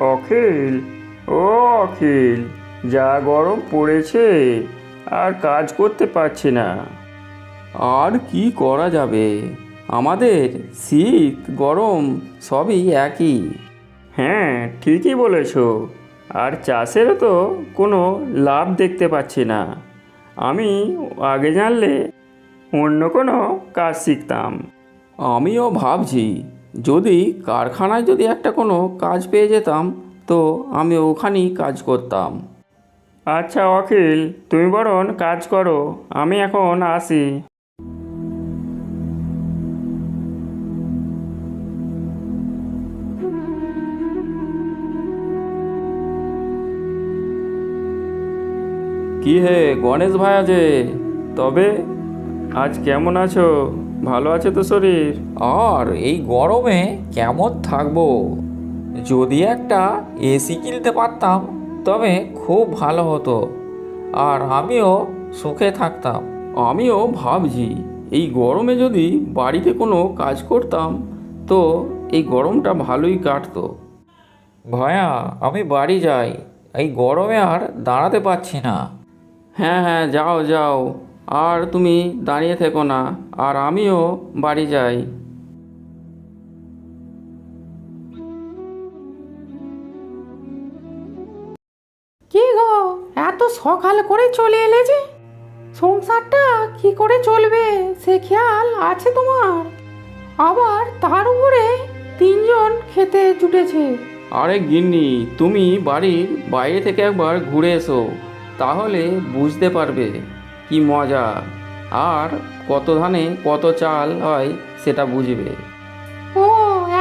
অখিল ও অখিল যা গরম পড়েছে আর কাজ করতে পারছি না। আর কি করা যাবে? আমাদের শীত গরম সবই একই। হ্যাঁ ঠিকই বলেছ। আর চাষেরও তো কোনো লাভ দেখতে পাচ্ছি না। আমি আগে জানলে অন্য কোনো কাজ শিখতাম। আমিও ভাবছি যদি কারখানায় যদি একটা কোনো কাজ পেয়ে যেতাম তো আমি ওখানেই কাজ করতাম। আচ্ছা অখিল তুমি বরং কাজ করো আমি এখন আসি। কি হে গণেশ ভাই আছে তবে আজ কেমন আছো? ভালো আছে তো শরীর? আর এই গরমে কেমন থাকব? যদি একটা এসি কিনতে পারতাম তবে খুব ভালো হতো। আর আমিও সুখে থাকতাম। আমিও ভাবছি এই গরমে যদি বাড়িতে কোনো কাজ করতাম তো এই গরমটা ভালোই কাটতো। ভয়া আমি বাড়ি যাই। এই গরমে আর দাঁড়াতে পারছি না। হ্যাঁ হ্যাঁ যাও যাও। আর তুমি দাঁড়িয়ে থেকো না আর আমিও বাড়ি যাই। কি গো এত সকাল করে চলে এলে যে? সংসারটা কি করে চলবে সে খেয়াল আছে তোমার? আবার তার উপরে তিনজন খেতে জুটেছে। আরে গিন্নি তুমি বাড়ির বাইরে থেকে একবার ঘুরে এসো তাহলে বুঝতে পারবে। কি মজা। আর কত ধানে কত চাল হয় সেটা বুঝবে। ও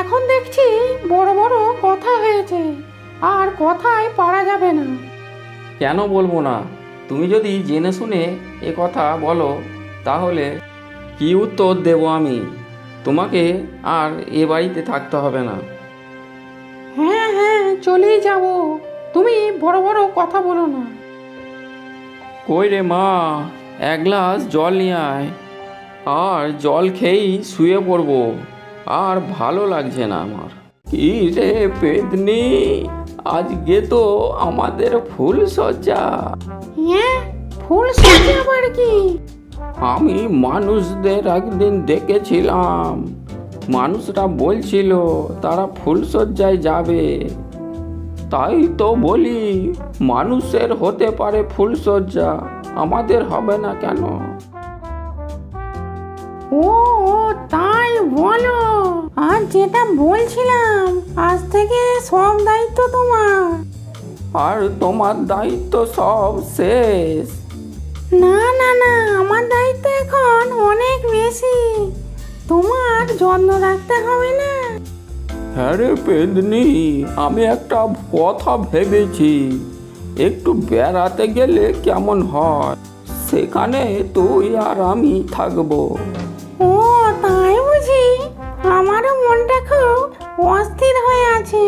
এখন দেখছি বড় বড় কথা হয়েছে। আর কথায় পারা যাবে না। কেন বলব না? তুমি যদি জেনে শুনে এ কথা বলো তাহলে কি উত্তর দেব আমি? তোমাকে আর এ বাড়িতে থাকতে হবে না। হ্যাঁ হ্যাঁ চলেই যাব। তুমি বড় বড় কথা বলো না। কই রে মা? এক গ্লাস জল নিয়ে আয়। আর জল খেয়েই শুয়ে পড়ব। আর ভালো লাগছে না আমার। কি রে পেদনি আজকে তো আমাদের ফুল সজ্জা। হ্যাঁ ফুল সজ্জা আবার কি? আমি মানুষদের একদিন দেখেছিলাম। মানুষরা বলছিল তারা ফুলসজ্জায় যাবে। তাই তো বলি মানুষের হতে পারে ফুলসজ্জা আমাদের হবে না কেন? ও ও, তাই বলো। আর যেটা বলছিলাম আজ থেকে সব দায়িত্ব তোমার। আর তোমার দায়িত্ব সব শেষ। না না না আমার দায়িত্ব এখন অনেক বেশি। তোমার যত্ন রাখতে হবে না। হ্যাঁ রে পেদনি আমি একটা কথা ভেবেছি। একটু বেড়াতে গেলে কেমন হয়? সেখানে তুই আর আমি থাকব। ও তাই বুঝি? আমারও মনটা খুব অস্থির হয়ে আছে।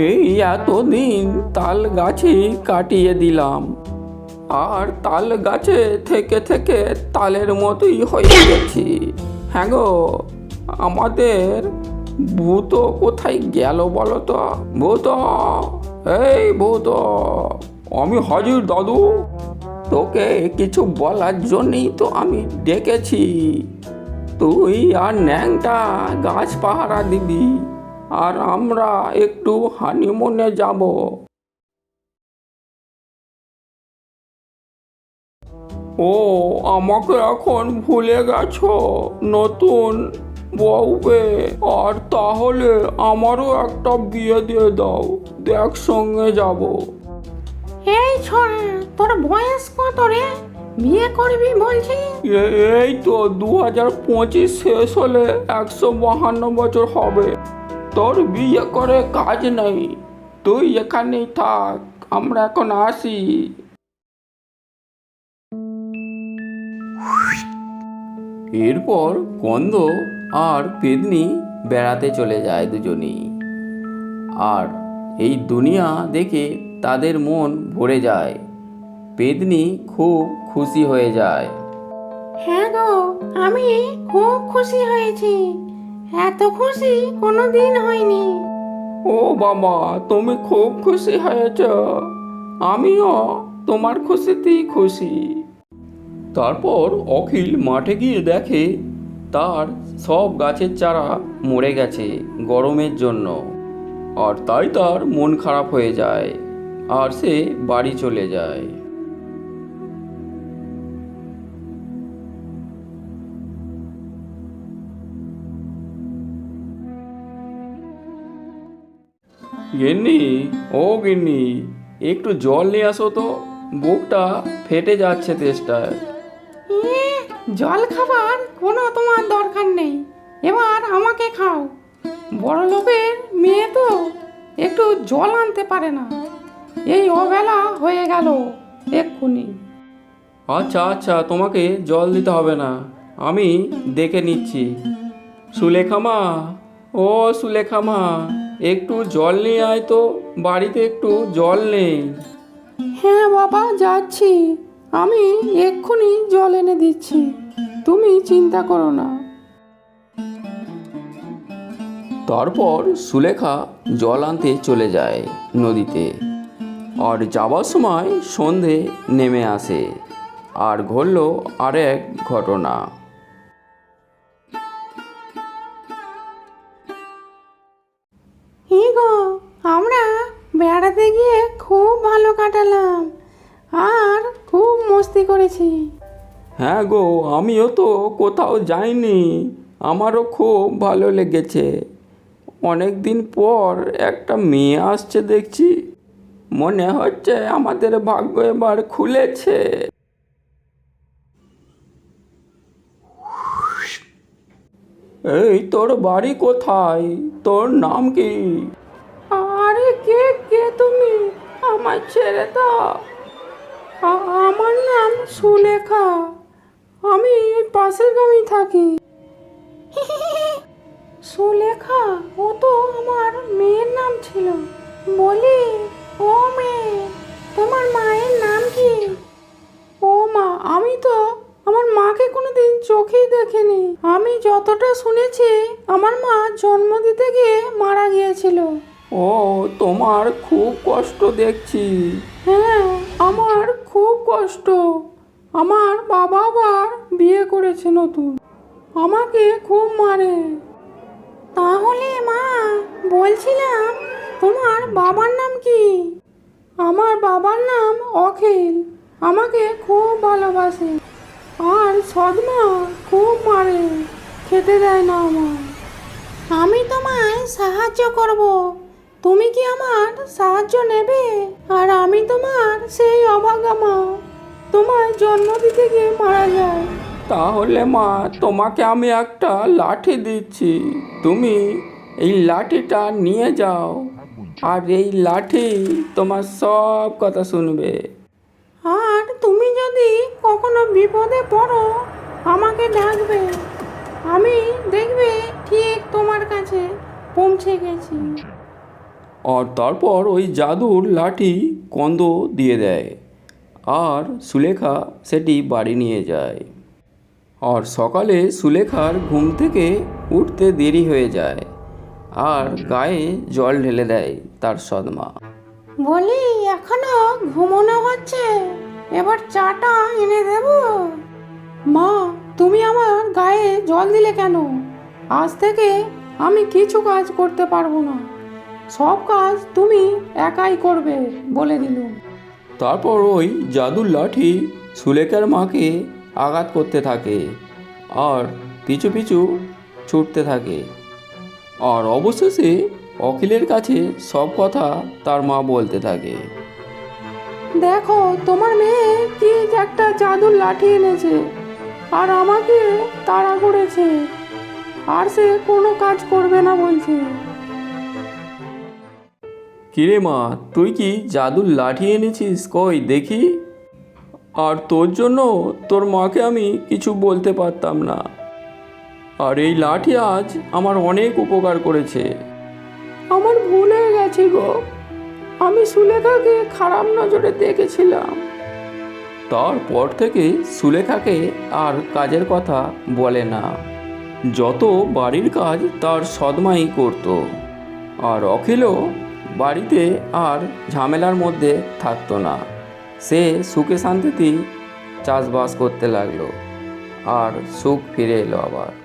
এই এতদিন তাল গাছই কাটিয়ে দিলাম। আর তাল গাছে থেকে থেকে তালের মতোই হয়ে গেছি। হ্যাঁ গো আমাদের ভূত কোথায় গেল বলো তো? ভূত! এই ভূত! আমি হাজির, দাদু। তোকে কিছু বলার জন্যই তো আমি ডেকেছি। তুই আর ন্যাংটা গাছ পাহারা দিবি, আর আমরা একটু হানিমুনে যাব। ও, আমাকে এখন ভুলে গেছো, নতুন বউবে আর তাহলে আমারও একটা বিয়ে দিয়ে দাও। দেখ সঙ্গে যাব। এই ছড়া তোর বয়স কত রে? বিয়ে করবি বলছি? এই তো দু হাজার পঁচিশ শেষ হলে একশো বাহান্ন বছর হবে। তোর বিয়ে করে কাজ নেই। তুই এখানেই থাক আমরা এখন আসি। এরপর কন্দ আর পেদনি বেড়াতে চলে যায় দুজনেই। আর এই দুনিয়া দেখে তাদের মন ভরে যায়। পেদনি খুব খুশি হয়ে যায়। হ্যাঁ গো আমি খুব খুশি হয়েছি। এত খুশি কোনো দিন হয়নি। ও বাবা তুমি খুব খুশি হয়েছ। আমিও তোমার খুশিতেই খুশি। তারপর অখিল মাঠে গিয়ে দেখে তার সব গাছের চারা মরে গেছে গরমের জন্য। আর তাই তার মন খারাপ হয়ে যায়, আর সে বাড়ি চলে যায়। গিন্নি, ও গিন্নি, একটু জল নিয়ে আসো তো। বুকটা ফেটে যাচ্ছে তেষ্টায়। জল খাবার কোনো তোমার দরকার নেই। এবার আমাকে খাও। বড় লোকের মেয়ে তো একটু জল আনতে পারে না। এই অবেলা হয়ে গেল এক্ষুনি। আচ্ছা আচ্ছা তোমাকে জল দিতে হবে না। আমি দেখে নিচ্ছি। সুলেখামা ও সুলেখামা একটু জল নিয়ে আয় তো বাড়িতে একটু জল নেই। হ্যাঁ বাবা যাচ্ছি। আমি এক্ষুনি জল এনে দিচ্ছি। তুমি চিন্তা করো না। তারপর সুলেখা জল আনতে চলে যায় নদীতে। আর যাবার সময় সন্ধে নেমে আসে আর ঘটল আরেক ঘটনা। গো আমরা বেড়াতে গিয়ে খুব ভালো কাটালাম আর খুব মস্তি করেছি। হ্যাঁ গো, আমিও তো কোথাও যাইনি। আমারও খুব ভালো লেগেছে। অনেক দিন পর একটা মেয়ে আসছে দেখছি। মনে হচ্ছে আমাদের ভাগ্য এবার খুলেছে। এই তোর বাড়ি কোথায়? তোর নাম কি? আরে কে কে তুমি? আমার ছেড়ে দাও। আমার নাম সুলেখা। আমি এই পাশের গ্রামেই থাকি। সুলেখা ও তো আমার মেয়ের নাম ছিল। বলি ও মেয়ে তোমার মায়ের নাম কি? ও মা আমি তো আমার মাকে কোনোদিন চোখেই দেখিনি। আমি যতটা শুনেছি আমার মা জন্ম দিতে গিয়ে মারা গিয়েছিল। ও তোমার খুব কষ্ট দেখছি। হ্যাঁ আমার খুব কষ্ট। আমার বাবা আবার বিয়ে করেছে নতুন। আমাকে খুব মারে। তাহলে মা, বলছিলাম তোমার বাবার নাম কি? আমার বাবার নাম অখিল। আমাকে খুব ভালোবাসে। আর সদমা খুব মারে। খেতে দেয় না আমার আমি তোমায় সাহায্য করব। তুমি কি আমার সাহায্য নেবে? আর আমি তোমার সেই অভাগা মা। তোমার জন্ম দিতে গিয়ে মারা যায়। তাহলে মা তোমাকে আমি একটা লাঠি দিচ্ছি। তুমি এই লাঠিটা নিয়ে যাও। আর এই লাঠি তোমার সব কথা শুনবে। আর তুমি যদি কখনো বিপদে পড়ো আমাকে ডাকবে। আমি দেখবে ঠিক তোমার কাছে পৌঁছে গেছি। আর তারপর ওই জাদুর লাঠি কন্দ দিয়ে দেয়। আর সুলেখা সেটি বাড়ি নিয়ে যায়। আর সকালে সুলেখার ঘুম থেকে উঠতে দেরি হয়ে যায় আর গায়ে জল ঢেলে দেয় তার সদমা। বলি, এখনও ঘুমোনো হচ্ছে। এবার চাটা এনে দেব। মা, তুমি আমার গায়ে জল দিলে কেন? আজ থেকে আমি কিছু কাজ করতে পারব না। সব কাজ তুমি একাই করবে বলে দিলুম। তারপর ওই জাদুর লাঠি সুলেখার মাকে আঘাত করতে থাকে আর পিছু পিছু ছুটতে থাকে। আর অবশেষে অখিলের কাছে সব কথা তার মা বলতে থাকে। দেখো, তোমার মেয়ে কি একটা জাদুর লাঠি এনেছে আর আমাকে তাড়া করেছে। আর সে কোনো কাজ করবে না বলছে। কিরে মা তুই কি জাদুর লাঠি এনেছিস? কই দেখি। আর তোর জন্য তোর মাকে আমি কিছু বলতে পারতাম না। আর এই লাঠি আজ আমার অনেক উপকার করেছে। আমার ভুল হয়ে গেছে গো। আমি সুলেখাকে খারাপ নজরে দেখেছিলাম। তারপর থেকে সুলেখাকে আর কাজের কথা বলে না। যত বাড়ির কাজ তার সদমাই করত। আর অখিলও বাড়িতে আর ঝামেলার মধ্যে থাকতো না। সে সুখে শান্তিতেই চাষবাস করতে লাগল। আর সুখ ফিরে এলো আবার।